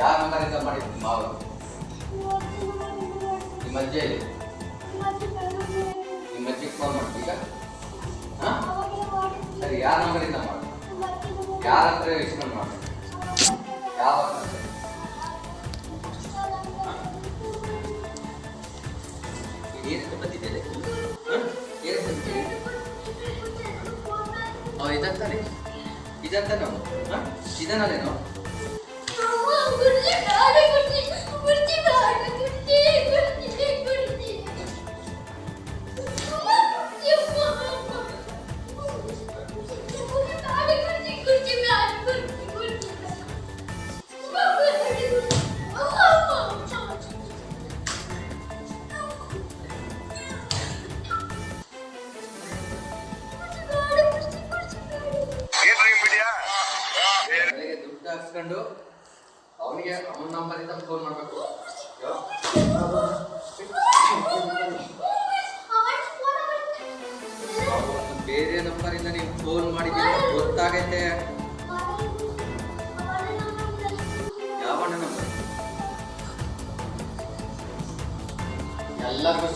ಯಾರ ನಂಬರಿಂದ ಮಾಡಿದ್ದು ಮಾವು ನಿಮ್ಮ ಅಜ್ಜಿ ನಿಮ್ಮ ಅಜ್ಜಿಗೆ ಫೋನ್ ಮಾಡ್ತೀಗ ಸರಿ ಯಾರ ನಂಬರಿಂದ ಮಾಡಿ. ಯಾರ ಹತ್ರ ಇಸ್ಕೊಂಡು ಮಾಡಿ? ಯಾವ ಏನಕ್ಕೆ ಬಂದಿದ್ದೇನೆ ಏನಕ್ಕೆ ಬಂದಿದ್ದೇನೆ ಅವ್ನು ಇದಂತಾನೆ? ಇದಂತಾನೆ ಅವನು ದುಡ್ಡು ಹಾಕ್ಸ್ಕೊಂಡು ಅವನಿಗೆ ಅವನ ನಂಬರಿಂದ ಫೋನ್ ಮಾಡಬೇಕು. ಬೇರೆ ನಂಬರಿಂದ ನೀವು ಫೋನ್ ಮಾಡಿದ್ದೀರ? ಗೊತ್ತಾಗೈತೆ. ಯಾವ ನಂಬರ್ ಎಲ್ಲರಿಗೂ